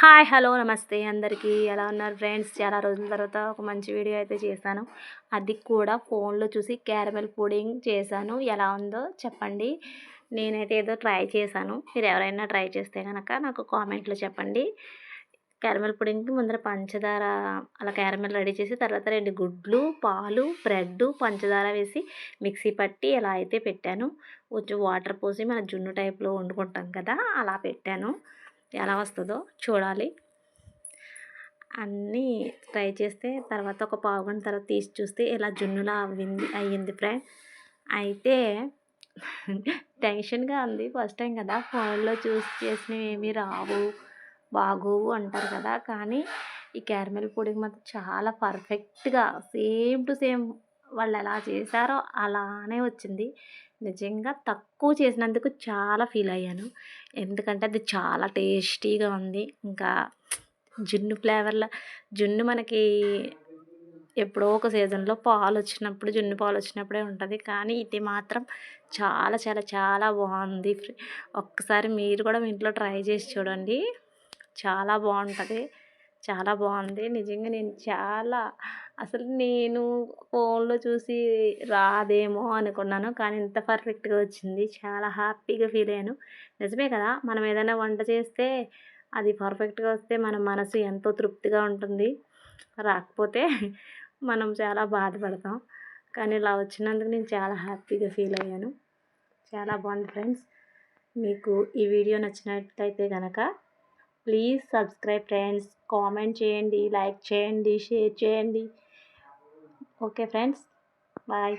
Hi hello నమస్తే. అందరికీ ఎలా ఉన్నారు ఫ్రెండ్స్? చాలా రోజుల తర్వాత ఒక మంచి వీడియో అయితే చేశాను. అది కూడా ఫోన్లో చూసి క్యారమెల్ పుడింగ్ చేశాను. ఎలా ఉందో చెప్పండి. నేనైతే ఏదో ట్రై చేశాను. మీరు ఎవరైనా ట్రై చేస్తే కనుక నాకు కామెంట్లో చెప్పండి. క్యారమెల్ పుడింగ్కి ముందర పంచదార అలా క్యారమెల్ రెడీ చేసి తర్వాత రెండు గుడ్లు పాలు బ్రెడ్ పంచదార వేసి మిక్సీ పట్టి ఎలా అయితే పెట్టాను. కొంచెం వాటర్ పోసి మన జున్ను టైప్లో వండుకుంటాం కదా అలా పెట్టాను. ఎలా వస్తుందో చూడాలి. అన్నీ ట్రై చేస్తే తర్వాత ఒక పావు గంట తర్వాత తీసి చూస్తే ఇలా జున్నులా అవ్వింది అయ్యింది ఫ్రెండ్. అయితే టెన్షన్గా ఉంది ఫస్ట్ టైం కదా ఫోన్లో చూసి చేసినవి ఏమీ రావు బాగోవు అంటారు కదా. కానీ ఈ క్యారమెల్ పొడికి మాత్రం చాలా పర్ఫెక్ట్గా సేమ్ టు సేమ్ వాళ్ళు ఎలా చేశారో అలానే వచ్చింది. నిజంగా తక్కువ చేసినందుకు చాలా ఫీల్ అయ్యాను. ఎందుకంటే అది చాలా టేస్టీగా ఉంది. ఇంకా జున్ను ఫ్లేవర్లో జున్ను మనకి ఎప్పుడో ఒక సీజన్లో పాలు వచ్చినప్పుడు జున్ను పాలు వచ్చినప్పుడే ఉంటుంది. కానీ ఇది మాత్రం చాలా చాలా చాలా బాగుంది. ఒక్కసారి మీరు కూడా మీ ఇంట్లో ట్రై చేసి చూడండి. చాలా బాగుంటుంది. చాలా బాగుంది. నిజంగా నేను చాలా అసలు నేను ఫోన్లో చూసి రాదేమో అనుకున్నాను. కానీ ఇంత పర్ఫెక్ట్గా వచ్చింది. చాలా హ్యాపీగా ఫీల్ అయ్యాను. నిజమే కదా! మనం ఏదైనా వంట చేస్తే అది పర్ఫెక్ట్గా వస్తే మన మనసు ఎంతో తృప్తిగా ఉంటుంది. రాకపోతే మనం చాలా బాధపడతాం. కానీ ఇలా వచ్చినందుకు నేను చాలా హ్యాపీగా ఫీల్ అయ్యాను. చాలా బాగుంది ఫ్రెండ్స్. మీకు ఈ వీడియో నచ్చినట్లయితే కనుక ప్లీజ్ సబ్స్క్రైబ్ ఫ్రెండ్స్ కామెంట్ చేయండి లైక్ చేయండి షేర్ చేయండి. Okay friends bye